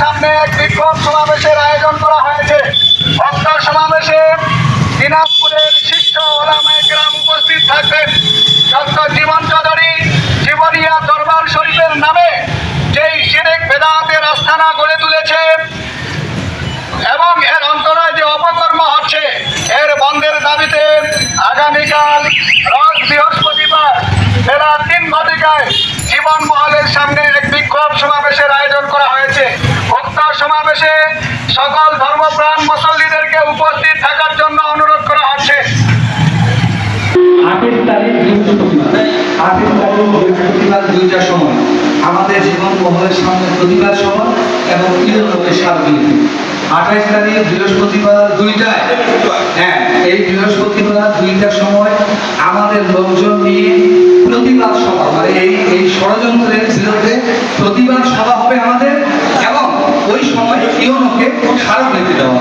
সামনে এক সমাবেশের আয়োজন করা হয়েছে। ভক্ত সমাবেশে দিনাজপুরের শীর্ষ উপস্থিত থাকবেন। ডক্টর জীবন চৌধুরী, জীবনিয়া দরবার শরীফের নামে যেই সিরেক বেদাতের আস্থানা গড়ে তুলেছে এবং এর অন্তরায় যে অপকর্ম হচ্ছে, এর বন্ধের দাবিতে আগামীকাল রোজ বৃহস্পতিবার বেলা তিন ঘটিকায় জীবন মহলের সামনে এক বিক্ষোভ সমাবেশের আয়োজন করা হয়েছে উক্ত সমাবেশে সকল ধর্মপ্রাণ মুসল্লিদেরকে উপস্থিত থাকার জন্য অনুরোধ করা হচ্ছে। আটের তারিখ বৃহস্পতিবার। দুইটার সময়। আমাদের জীবন মহলের সামনে প্রতিবাদ সভা এবং ইউরোপের সারবিলিতি আঠাইশ তারিখ বৃহস্পতিবার দুইটায়। হ্যাঁ এই বৃহস্পতিবার দুইটার সময় আমাদের লোকজন নিয়ে প্রতিবাদ সভা মানে এই এই ষড়যন্ত্রের বিরুদ্ধে প্রতিবাদ ইউনোকে সারা দিতে দেওয়া